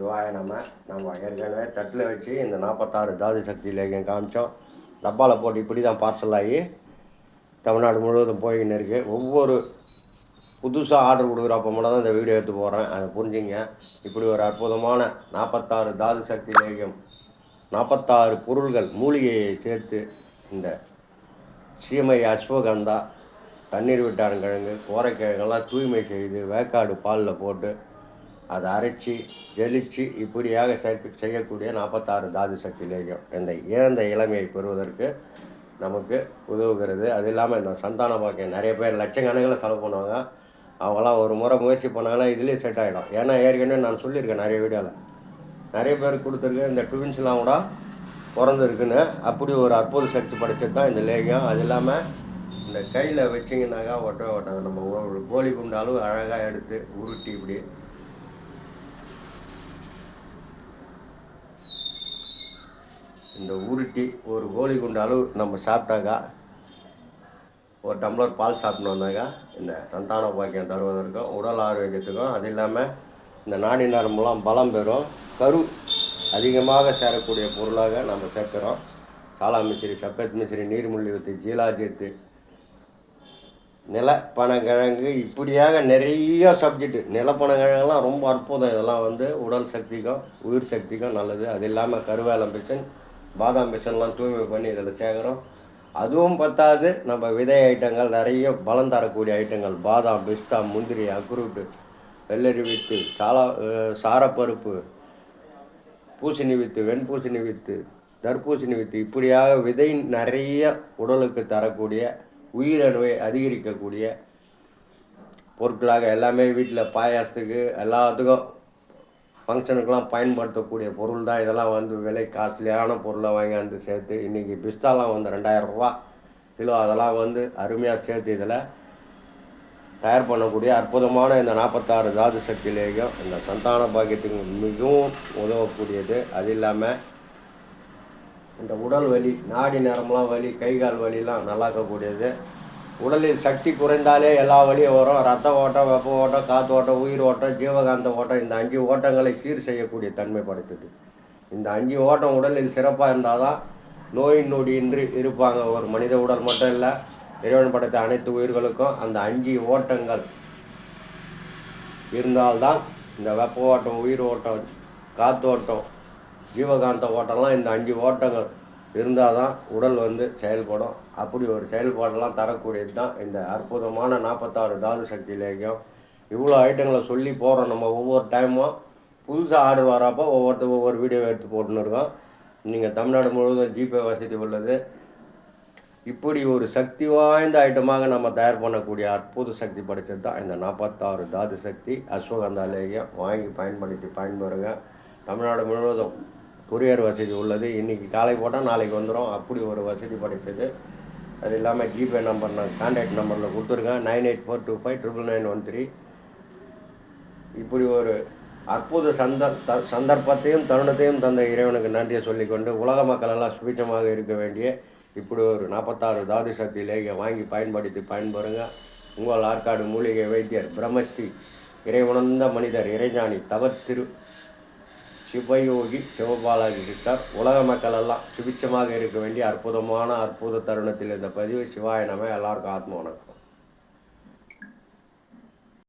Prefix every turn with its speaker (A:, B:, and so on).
A: சிவாய நம்ம நம்ம ஏற்கனவே தட்டில் வச்சு இந்த நாற்பத்தாறு தாது சக்தி லேகியம் காமிச்சோம். டப்பாவில் போட்டு இப்படி தான் பார்சல் ஆகி தமிழ்நாடு முழுவதும் போய்கின்னு இருக்குது ஒவ்வொரு புதுசாக ஆர்டர் கொடுக்குறப்ப மட்டும் தான் இந்த வீடியோ எடுத்து போகிறேன் அதை புரிஞ்சுங்க. இப்படி ஒரு அற்புதமான நாற்பத்தாறு தாது சக்தி லேகியம் நாற்பத்தாறு பொருள்கள் மூலிகையை சேர்த்து இந்த சீமை அஸ்வகந்தா தண்ணீர் விட்டாரங்கிழங்கு கோரைக்கிழங்கெல்லாம் தூய்மை செய்து வேக்காடு பாலில் போட்டு அதை அரைச்சி ஜெலிச்சு இப்படியாக செய்யக்கூடிய நாற்பத்தாறு தாது சக்தி லேகியம் இந்த இழந்த இளமையை பெறுவதற்கு நமக்கு உதவுகிறது. அது இல்லாமல் இந்த சந்தான பாக்கியம் நிறைய பேர் லட்சக்கணக்கில் செலவு பண்ணுவாங்க. அவங்களாம் ஒரு முறை முயற்சி பண்ணாங்கன்னா இதுலேயே செட் ஆகிடும் ஏன்னா ஏற்கனவே நான் சொல்லியிருக்கேன் நிறைய வீடியோவில் நிறைய பேர் கொடுத்துருக்கு இந்த ட்வின்ஸ்லாம் கூட பிறந்திருக்குன்னு. அப்படி ஒரு அற்புத சக்தி படைச்சது தான் இந்த லேகியம் அது இல்லாமல் இந்த கையில் வச்சிங்கனாக்கா ஒட்ட ஒட்டாங்க நம்ம ஒரு கோழி குண்டாலும் அளவு அழகாக எடுத்து உருட்டி இப்படி இந்த உருட்டி ஒரு கோழி குண்டு அளவு நம்ம சாப்பிட்டாக்கா ஒரு டம்ளர் பால் சாப்பிட்டு வந்தாக்கா இந்த சந்தான பாக்கியம் தருவதற்கும் உடல் ஆரோக்கியத்துக்கும் அது இல்லாமல் இந்த நாடி நரம்புலாம் பலம் பெறும். கரு அதிகமாக சேரக்கூடிய பொருளாக நம்ம சேர்க்குறோம். காளா மிஸ்ரி சப்பத் மிஸ்ரி நீர்முள்ளி வித்து. ஜீலாஜித்து நிலப்பனக்கிழங்கு இப்படியாக நிறைய சப்ஜெக்ட் நிலப்பனக்கிழங்குலாம் ரொம்ப அற்புதம். இதெல்லாம் வந்து உடல் சக்திக்கும் உயிர் சக்திக்கும் நல்லது. அது இல்லாமல் கருவேலம் பிசன் பாதாம் மிஷன்லாம் தூய்மை பண்ணி இதில் சேர்க்குறோம் அதுவும் பத்தாது நம்ம விதை ஐட்டங்கள் நிறைய பலம் தரக்கூடிய ஐட்டங்கள். பாதாம் பிஸ்தா முந்திரி அக்ரூட்டு வெள்ளரி வித்து சாலா சாரப்பருப்பு பூசணி வித்து வெண்பூசணி வித்து தர்பூசணி வித்து. இப்படியாக விதை நிறைய உடலுக்கு தரக்கூடிய உயிரணுவை அதிகரிக்கக்கூடிய பொருட்களாக எல்லாமே வீட்டில் பாயாசத்துக்கு எல்லாத்துக்கும் ஃபங்க்ஷனுக்கெல்லாம் பயன்படுத்தக்கூடிய பொருள் தான் இதெல்லாம் வந்து விலை காஸ்ட்லியான பொருளை வாங்கியாந்து சேர்த்து இன்றைக்கி பிஸ்தாலாம் வந்து ரெண்டாயிரம் ரூபா கிலோ. அதெல்லாம் வந்து அருமையாக சேர்த்து இதில் தயார் பண்ணக்கூடிய அற்புதமான இந்த நாற்பத்தாறு தாது சக்தியிலேயும் இந்த சந்தான பாக்கியத்துக்கு மிகவும் உதவக்கூடியது. அது இல்லாமல் இந்த உடல் வலி நாடி நரம்புலாம் வலி கை கால் வலிலாம் நல்லாக்கக்கூடியது. உடலில் சக்தி குறைந்தாலே எல்லா வழியும் வரும். ரத்த ஓட்டம் வெப்ப ஓட்டம் காற்று ஓட்டம் உயிர் ஓட்டம் ஜீவகாந்த ஓட்டம் இந்த அஞ்சு ஓட்டங்களை சீர் செய்யக்கூடிய தன்மை படைத்தது. இந்த அஞ்சு ஓட்டம் உடலில் சிறப்பாக இருந்தால் தான் நோய் நொடியின்றி இருப்பாங்க. ஒரு மனித உடல் மட்டும் இல்லை இறைவன் படைத்த அனைத்து உயிர்களுக்கும் அந்த அஞ்சு ஓட்டங்கள் இருந்தால்தான் இந்த வெப்ப ஓட்டம் உயிர் ஓட்டம் காத்தோட்டம் ஜீவகாந்த ஓட்டம்லாம் இந்த அஞ்சு ஓட்டங்கள் இருந்தால் தான் உடல் வந்து செயல்படும். அப்படி ஒரு செயல்பாடெல்லாம் தரக்கூடியது தான் இந்த அற்புதமான நாற்பத்தாறு தாது சக்தி லேகியம் இவ்வளோ ஐட்டங்களை சொல்லி போகிறோம் நம்ம ஒவ்வொரு டைமும் புதுசாக ஆர்டர் வரப்போ ஒவ்வொருத்தர் ஒவ்வொரு வீடியோ எடுத்து போட்டுன்னு இருக்கோம். நீங்கள் தமிழ்நாடு முழுவதும் ஜிபே வசதி உள்ளது. இப்படி ஒரு சக்தி வாய்ந்த ஐட்டமாக நம்ம தயார் பண்ணக்கூடிய அற்புத சக்தி படைத்தது தான் இந்த நாற்பத்தாறு தாது சக்தி. அஸ்வகந்தா லேகியம் வாங்கி பயன்படுத்தி பயன்பெறுங்க. தமிழ்நாடு முழுவதும் கொரியர் வசதி உள்ளது. இன்றைக்கி காலை போட்டால் நாளைக்கு வந்துடும் அப்படி ஒரு வசதி படைத்தது. அது இல்லாமல் ஜிபே நம்பர் நான் கான்டாக்ட் நம்பரில் கொடுத்துருக்கேன். Nine eight four two five triple nine one three. இப்படி ஒரு அற்புத சந்த த சந்தர்ப்பத்தையும் தருணத்தையும் தந்த இறைவனுக்கு நன்றியை சொல்லிக்கொண்டு உலக மக்கள் எல்லாம் சுபிச்சமாக இருக்க வேண்டிய இப்படி ஒரு நாற்பத்தாறு தாது சக்தி லேகியை வாங்கி பயன்படுத்தி பயன்பெறுங்க. உங்கள் ஆற்காடு மூலிகை வைத்தியர் பிரம்மஸ்ரீ. இறைவுணர்ந்த மனிதர் இறைஞானி தவத்திரு சிவயோகி சிவபாலாஜி சித்தர் உலக மக்கள் எல்லாம் சுபிச்சமாக இருக்க வேண்டிய அற்புதமான அற்புத தருணத்தில் இந்த பதிவு சிவாய எல்லாருக்கும் ஆத்ம வணக்கம்.